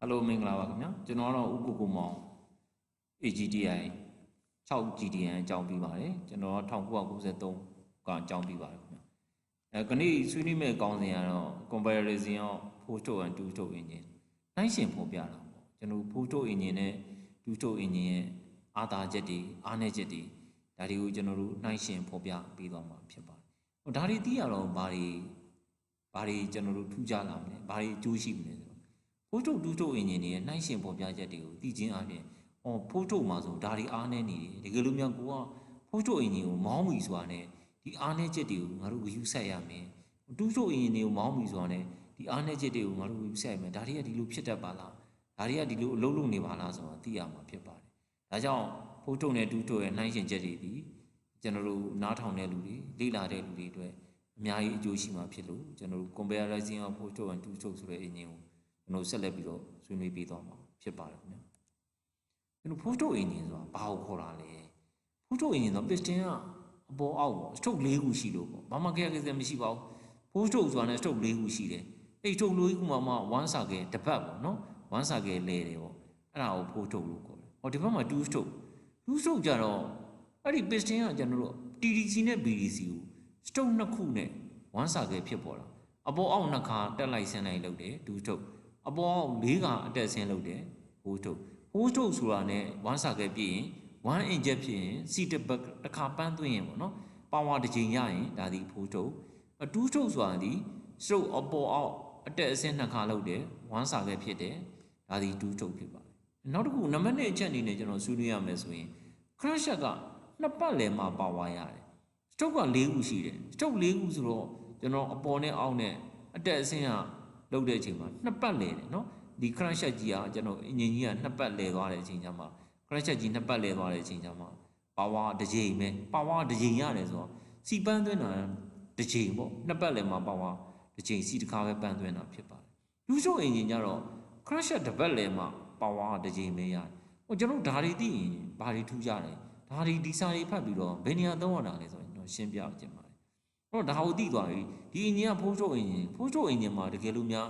ဟယ်လိုမင်္ဂလာပါခင်ဗျာကျွန်တော်ကတော့ဥက္ကုကုမောင် AGTI 6 GDN အကြောင်းပြီးပါတယ်ကျွန်တော်1993ကအကြောင်းပြီးပါတယ်ခင်ဗျာအဲခဏဆွေးနွေးမဲ့ကောင်းစဉ်ကတော့ comparison of photo and two-stroke engine နိုင်ရှင်ဖော်ပြတာပေါ့ကျွန်တော် photo engine နဲ့ two-stroke engine ရဲ့အားသာချက်တွေအားနည်းချက်တွေဒါတွေကိုကျွန်တော်တို့နိုင်ရှင်ဖော်ပြပေးသွားမှာဖြစ်ပါတယ်ဟိုဒါတွေသိရတော့ဘာတွေဘာတွေကျွန်တော်တို့ထူးခြားလာမလဲဘာတွေအကျိုးရှိမလဲဆိုတော့ ဖိုးထုတ်တူးထုတ်အင်ဂျင်တွေရဲ့နှိုင်းရှင်ပေါ်ပြချက်တွေကိုသိချင်းအပြင်အော်ဖိုးထုတ်မှာဆိုဒါဒီအားနေနေတယ်တကယ်လို့များကိုကဖိုးထုတ်အင်ဂျင်ကိုမောင်းပြီဆိုတာနဲ့ဒီအားနေချက်တွေကိုငါတို့ယူဆက်ရမယ်တူးထုတ်အင်ဂျင်တွေကိုမောင်းပြီဆိုတာနဲ့ဒီအားနေချက်တွေကိုငါတို့ယူဆက်ရမယ်ဒါတွေကဒီလိုဖြစ်တတ်ပါလားဒါတွေကဒီလိုအလုံးလုံးနေပါလားဆိုတာသိရမှာဖြစ်ပါတယ်ဒါကြောင့်ဖိုးထုတ်နဲ့တူးထုတ်ရဲ့နှိုင်းရှင်ချက်တွေဒီကျွန်တော်တို့နားထောင်တဲ့လူတွေလေ့လာတဲ့လူတွေအတွက်အများကြီးအကျိုးရှိမှာဖြစ်လို့ကျွန်တော်တို့ comparison of photo and two stroke ဆိုတဲ့အင်ဂျင်ကို ကျွန်တော်ဆက်လက်ပြီးတော့ဆွေးနွေးပေးသွားမှာဖြစ်ပါတယ်ခင်ဗျာကျွန်တော် photo engine ဆိုတာဘာကိုခေါ်တာလဲ photo engine ဆို piston ကအပေါ်အောက်ပေါ့ stroke ၄ခုရှိလို့ပေါ့ဘာမှကြက်ကြက်မရှိပါဘူး stroke ဆိုတာနဲ့ stroke ၄ခုရှိတယ်အဲ့ stroke ၄ခုမှာမှ1 circle တစ်ပတ်ပေါ့နော်1 circle လဲတယ်ပေါ့အဲ့ဒါကို photo လို့ခေါ်တယ်ဟောဒီဘက်မှာ2 stroke 2 stroke ကြတော့အဲ့ဒီ piston ကကျွန်တော်တို့ TDC နဲ့ BDC ကို stroke နှစ်ခုနဲ့1 circle ဖြစ်ပေါ်တာအပေါ်အောက်နှစ်ခါတက်လိုက်ဆင်းလိုက်လုပ်တယ်2 stroke အပေါ် အောက်၄ကအတက်ဆင်းလုပ်တယ်ဟိုးထုတ်ဟိုးထုတ်ဆိုတာနဲ့1 circle ပြည့်ရင်1 inch ဖြစ်ရင် C တစ်ပတ်တစ်ခါပန်းသွင်းရင်ပေါ့နော်ပါဝါတစ်ချိန်ရရင်ဒါဒီဖိုးထုတ်အတူးထုတ်ဆိုတာဒီ stroke အပေါ်အောက်အတက်အဆင်းနှစ်ခါလုပ်တယ်1 circle ဖြစ်တယ်ဒါဒီတူးထုတ်ဖြစ်ပါတယ်နောက်တစ်ခုနံပါတ်1အချက်အနေနဲ့ကျွန်တော်ဆွေးနွေးရမယ်ဆိုရင် crash shot ကနှစ်ပတ်လည်မှာပါဝါရတယ် stroke က၄ခုရှိတယ် stroke ၄ခုဆိုတော့ကျွန်တော်အပေါ်နဲ့အောက်နဲ့အတက်အဆင်းက လုပ်တဲ့အချိန်မှာနှစ်ပတ်လဲတယ်နော်ဒီ crash shot ကြီးကကျွန်တော်အင်ဂျင်ကြီးကနှစ်ပတ်လဲသွားတဲ့အချိန်ကျမှ crash shot ကြီးနှစ်ပတ်လဲသွားတဲ့အချိန်ကျမှပါဝါတစ်ချိန်ပဲပါဝါတစ်ချိန်ရတယ်ဆိုတော့စီပန်းသွင်းတာတစ်ချိန်ပေါ့နှစ်ပတ်လဲမှာပါဝါတစ်ချိန်စီတစ်ခါပဲပန်းသွင်းတာဖြစ်ပါတယ်လူချို့အင်ဂျင်ကြတော့ crash shot တစ်ပတ်လဲမှာပါဝါတစ်ချိန်ပဲရတယ်ဟိုကျွန်တော်ဓာရီသိရင်ဘာတွေထူးကြတယ်ဓာရီဒီစာတွေဖတ်ပြီးတော့ဘယ်နေရာသုံးရတာလဲဆိုရင်ကျွန်တော်ရှင်းပြခြင်းပါ တယ်အဲ့တော့ဒါကိုသိသွားပြီဒီအင်ဂျင်ကဖိုးချို့အင်ဂျင်ဖိုးချို့အင်ဂျင်မှာတကယ်လို့များ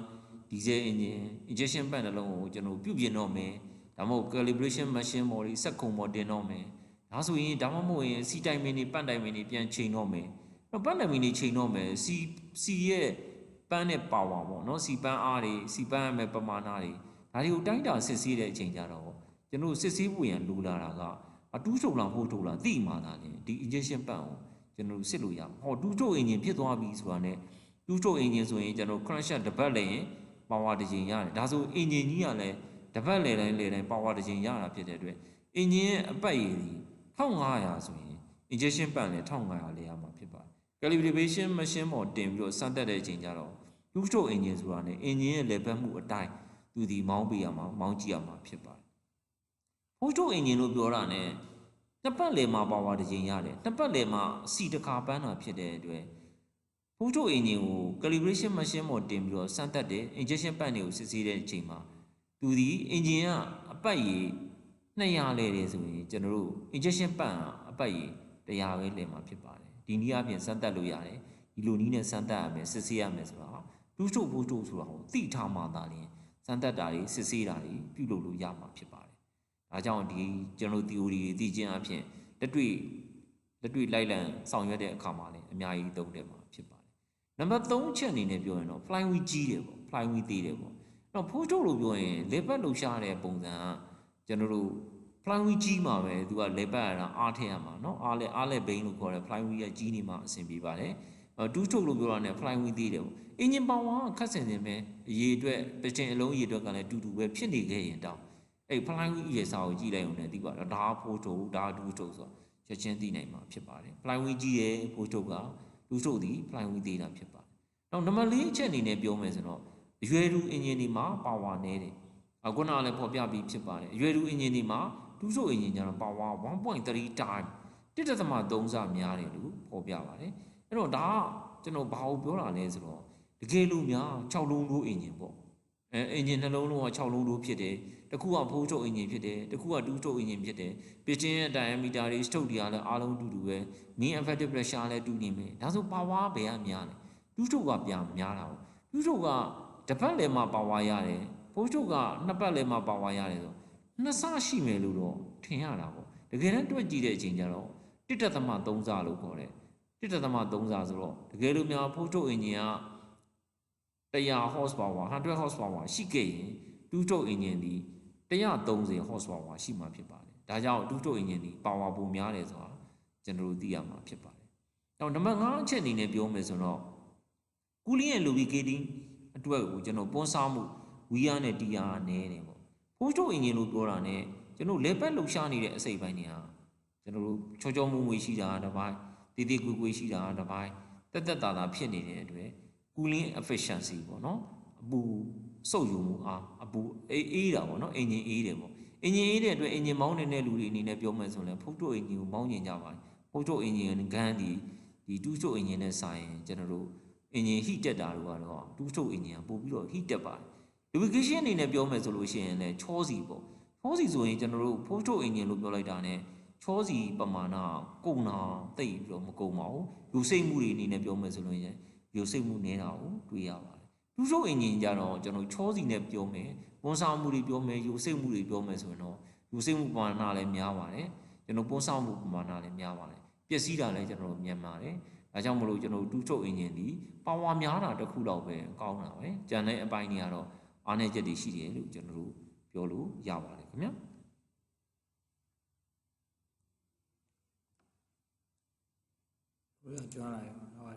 ဒီဇယ်အင်ဂျင် injection ပန့်နှလုံးကိုကျွန်တော်ပြုပြင်တော့မယ်ဒါမှမဟုတ် calibration machine မော်တွေစက်ခုံမော်တင်တော့မယ်ဒါဆိုရင်ဒါမှမဟုတ်ရင်စီတိုင်မင်းတွေပန့်တိုင်မင်းတွေပြန်ချိန်တော့မယ်တော့ပန့်တိုင်မင်းတွေချိန်တော့မယ်စီစီရဲ့ပန်းနဲ့ပါဝါပေါ့နော်စီပန်းအားတွေစီပန်းရမယ်ပမာဏတွေဒါတွေကိုတိုင်းတာစစ်ဆေးတဲ့အချိန်ကြတော့ကျွန်တော်စစ်ဆေးဖို့ရန်လိုလာတာကအတူးချုပ်လားဖို့ထုတ်လားသိမှသာလေဒီ injection ပန့်ကို ကျွန်တော်စစ်လို့ရမှာဟောတူးချုပ်အင်ဂျင်ဖြစ်သွားပြီဆိုတာနဲ့တူးချုပ်အင်ဂျင်ဆိုရင်ကျွန်တော် crash တစ်ပတ်လည်းရင်ပါဝါတစ်ချိန်ရတယ်ဒါဆိုအင်ဂျင်ကြီးကလည်းတစ်ပတ်လေတိုင်းလေတိုင်းပါဝါတစ်ချိန်ရတာဖြစ်တဲ့အတွက်အင်ဂျင်ရဲ့အပတ်ရည်ဒီ1500ဆိုရင် injection ပန့်လည်း1500လေရမှာဖြစ်ပါတယ် calibration machine ပေါ်တင်ပြီးတော့စမ်းသပ်တဲ့အချိန်ကျတော့တူးချုပ်အင်ဂျင်ဆိုတာနဲ့အင်ဂျင်ရဲ့လေပတ်မှုအတိုင်းသူဒီမောင်းပေးရမှာမောင်းကြည့်ရမှာဖြစ်ပါတယ်ဖိုးချုပ်အင်ဂျင်လို့ပြောတာ နဲ့တစ်ပတ်လေမှာပါဝါတစ်ချိန်ရတယ်တစ်ပတ်လေမှာစီတစ်ခါပန်းတာဖြစ်တဲ့အတွက်ဖိုးချုပ်အင်ဂျင်ကို calibration machine ပေါ်တင်ပြီးတော့စမ်းသပ်တဲ့ injection ပန့်တွေကိုစစ်ဆေးတဲ့အချိန်မှာသူဒီအင်ဂျင်ကအပတ်ရည်200လဲတယ်ဆိုရင်ကျွန်တော်တို့ injection ပန့်ကအပတ်ရည်100ပဲလဲမှာဖြစ်ပါတယ်ဒီနည်းအပြင်စမ်းသပ်လို့ရတယ်ဒီလိုနည်းနဲ့စမ်းသပ်ရမယ်စစ်ဆေးရမယ်ဆိုတာတူးချုပ်ဖိုးချုပ်ဆိုတာကိုသိထားမှသာလျှင်စမ်းသပ်တာတွေစစ်ဆေးတာတွေပြုလုပ်လို့ရမှာဖြစ်ပါတယ် ဒါကြောင့်ဒီကျွန်တော် theory တွေသိခြင်းအပြင်လက်တွေ့လက်တွေ့လိုက်လံဆောင်ရွက်တဲ့အခါမှာလည်းအများကြီးသုံးတယ်မှာဖြစ်ပါတယ်နံပါတ်3ချက်အနေနဲ့ပြောရင်တော့ fly wheel ကြီးတယ်ပေါ့ fly wheel သေးတယ်ပေါ့အဲ့တော့ဖိုးချုပ်လို့ပြောရင်လေပတ်လှူရှားတဲ့ပုံစံကကျွန်တော်တို့ fly wheel ကြီးမှာပဲသူကလေပတ်ရတာအားထည့်ရမှာเนาะအားလဲအားလဲဘိန်းလို့ခေါ်တယ် fly wheel ရဲ့ကြီးနေမှာအဆင်ပြေပါတယ်အဲတူးချုပ်လို့ပြောတာ ਨੇ fly wheel သေးတယ်ပေါ့အင်ဂျင်ပါဝါခက်ဆင်နေမယ်အရေးအတွက်ပတင်အလုံးအရေးအတွက်ကလည်းတူတူပဲဖြစ်နေခဲ့ရင်တောင်း အဲ့ fly wheel ရဲ့စာကိုကြည့်လိုက်အောင်လည်းသိပါတော့ဒါဖိုးချုပ်ဒါတူးချုပ်ဆိုတော့ချက်ချင်းသိနိုင်မှာဖြစ်ပါတယ် fly wheel ကြီးရဲ့ဖိုးချုပ်ကတူးချုပ်သည် fly wheel သေးတာဖြစ်ပါတယ်နောက်နံပါတ်၄အချက်အနေနဲ့ပြောမယ်ဆိုတော့အရွယ်တူအင်ဂျင်ဒီမှာပါဝါနည်းတယ်အခုနကလည်းဖော်ပြပြီးဖြစ်ပါတယ်အရွယ်တူအင်ဂျင်ဒီမှာတူးချုပ်အင်ဂျင်ကျတော့ပါဝါ1.3 time 1.3ဆများတယ်လို့ဖော်ပြပါတယ်အဲ့တော့ဒါကကျွန်တော်ဘာကိုပြောတာလဲဆိုတော့တကယ်လို့များ6လုံးလို့အင်ဂျင်ပေါ့ အဲအင်ဂျင်နှလုံးလုံးက6လုံးလို့ဖြစ်တယ်တခုကဖိုးချုပ်အင်ဂျင်ဖြစ်တယ်တခုကတူးချုပ်အင်ဂျင်ဖြစ်တယ်ပစ်ချင်းရဲ့ diameter တွေ stroke တွေကလည်းအားလုံးတူတူပဲ mean effective pressure လည်းတူနေမယ်ဒါဆို power ဘယ်ကများလဲတူးချုပ်ကပြန်များတာပေါ့တူးချုပ်ကတစ်ပတ်လည်မှာ power ရတယ်ဖိုဖိုးချုပ်ကနှစ်ပတ်လဲမှပါဝါရတယ်ဆိုနှစ်ဆရှိမယ်လို့တော့ထင်ရတာပေါ့တကယ်တမ်းတွက်ကြည့်တဲ့အချိန်ကျတော့တစ်တက်သမ3ဆလို့ခေါ်တယ်တစ်တက်သမ3ဆဆိုတော့တကယ်လို့များဖိုးချုပ်အင်ဂျင်က 100 horsepower 100 horsepower ရှိခဲ့ရင်တူးချုပ်အင်ဂျင်ဒီ130 horsepower ရှိမှဖြစ်ပါတယ်ဒါကြောင့်တူးချုပ်အင်ဂျင်ဒီ power ပိုများတယ်ဆိုတာကျွန်တော်တို့သိရမှာဖြစ်ပါတယ်။နောက်နံပါတ်5အချက်အနေနဲ့ပြောမယ်ဆိုတော့ကူလီရဲ့ lubricating အတွက်ကိုကျွန်တော်ပွန်းစားမှုဝီယာနဲ့တီယာနဲ့တယ်ပေါ့။ဖိုးချုပ်အင်ဂျင်လို့ပြောတာ ਨੇ ကျွန်တော်လေပတ်လှူရှားနေတဲ့အစိပ်ပိုင်းတွေဟာကျွန်တော်တို့ချောချောမွေ့မွေ့ရှိတာတစ်ပိုင်းတေးသေးကွေ့ကွေ့ရှိတာတစ်ပိုင်းတက်တက်တာတာဖြစ်နေတဲ့အတွက် cooling efficiency ပေါ့နော်အပူစုပ်ယူမှုအားအပူအေးအေးတာပေါ့နော်အင်ဂျင်အေးတယ်ပေါ့အင်ဂျင်အေးတဲ့အတွက်အင်ဂျင်မောင်းနေတဲ့လူတွေအနေနဲ့ပြောမယ်ဆိုရင်ဖုတ်ထုတ်အင်ဂျင်ကိုမောင်းကျင်ကြပါတယ်ဖုတ်ထုတ်အင်ဂျင်ကဂန်းဒီဒီတူးချုပ်အင်ဂျင်နဲ့ဆိုင်ရင်ကျွန်တော်တို့အင်ဂျင် heat တက်တာတို့ကတော့တူးချုပ်အင်ဂျင်ကပို့ပြီးတော့ heat တက်ပါတယ် lubrication အနေနဲ့ပြောမယ်ဆိုလို့ရှိရင်လည်းချောစီပေါ့ချောစီဆိုရင်ကျွန်တော်တို့ဖုတ်ထုတ်အင်ဂျင်လို့ပြောလိုက်တာ ਨੇ ချောစီပမာဏကုန်တာတိတ်ပြီးတော့မကုန်ပါဘူးယူစိတ်မှုတွေအနေနဲ့ပြောမယ်ဆိုလို့ရင် ယူစိတ်မှုနေတာကိုတွေ့ရပါတယ်တူးချုပ်အင်ဂျင်ကြတော့ကျွန်တော်ချောစီနဲ့ပြောမယ်ဝန်ဆောင်မှုတွေပြောမယ်ယူစိတ်မှုတွေပြောမယ်ဆိုရင်တော့ယူစိတ်မှုပမာဏလည်းများပါတယ်ကျွန်တော်ပွန်းဆောင်မှုပမာဏလည်းများပါတယ်ပျက်စီးတာလည်းကျွန်တော်မြန်ပါတယ်ဒါကြောင့်မလို့ကျွန်တော်တူးချုပ်အင်ဂျင်ဒီပါဝါများတာတစ်ခုတော့ပဲကောင်းတာပဲကြံတဲ့အပိုင်းတွေကတော့အားနည်းချက်တွေရှိတယ်လို့ကျွန်တော်တို့ပြောလို့ရပါတယ်ခင်ဗျာဘုရားကြွားလာရော